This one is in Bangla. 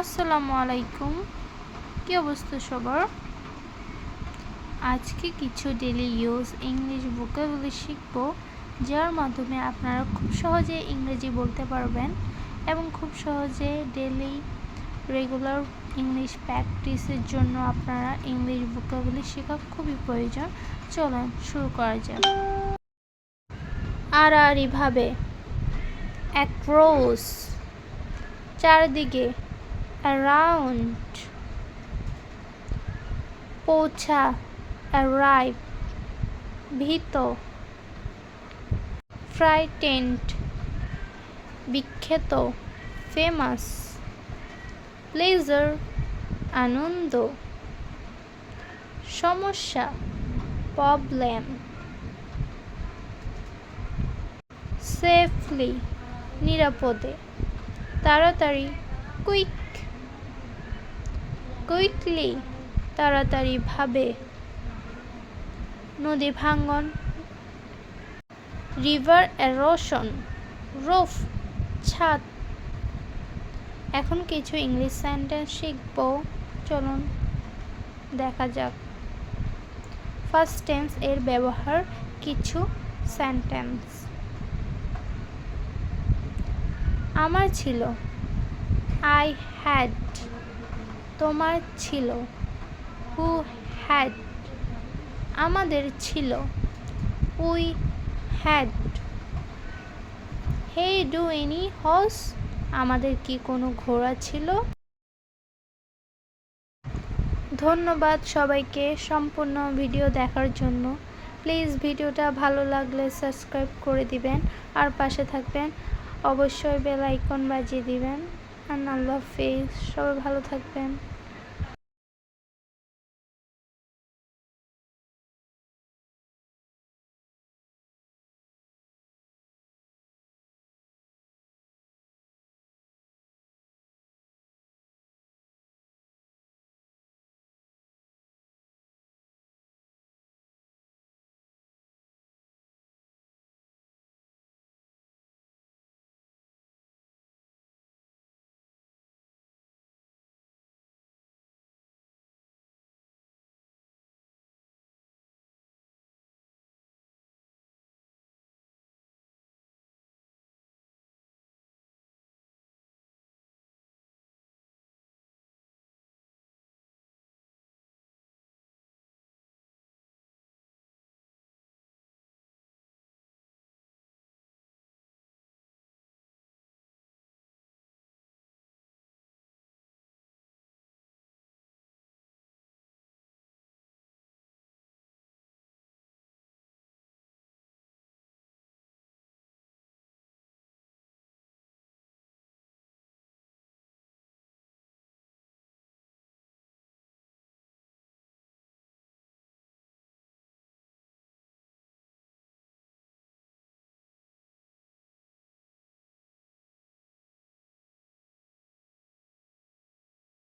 আসসালামু আলাইকুম। কী অবস্থা সবার? আজকে কিছু ডেলি ইউজ ইংলিশ ভোকাবুলারি শিখব, যার মাধ্যমে আপনারা খুব সহজে ইংরেজি বলতে পারবেন এবং খুব সহজে ডেলি রেগুলার ইংলিশ প্র্যাকটিসের জন্য আপনারা ইংলিশ ভোকাবুলারি শেখা খুবই প্রয়োজন। চলেন শুরু করা যাক। আড়াআড়িভাবে। অ্যাক্রোস চারদিকে। Around. পৌঁছা arrive. ভীত frightened. বিখ্যাত ফেমাস প্লেজার আনন্দ সমস্যা প্রবলেম সেফলি নিরাপদে তাড়াতাড়ি কুইক কুইকলি তাড়াতাড়ি ভাবে। নদী ভাঙ্গন রিভার এরোশন, রোফ, ছাদ। এখন কিছু ইংলিশ সেন্টেন্স শিখব, চলুন, দেখা যাক। ফার্স্ট টেন্স এর ব্যবহার কিছু সেন্টেন্স। আমার ছিল, আই হ্যাড তোমার ছিল। হু হ্যাড আমাদের ছিল। We had hey do any horse আমাদের কি কোনো ঘোড়া ছিল? ধন্যবাদ সবাইকে সম্পূর্ণ ভিডিও দেখার জন্য। প্লিজ ভিডিওটা ভালো লাগলে সাবস্ক্রাইব করে দিবেন। আর পাশে থাকবেন, অবশ্যই বেল আইকন বাজিয়ে দিবেন। আল্লাহ হাফেজ সবাই ভালো থাকবেন।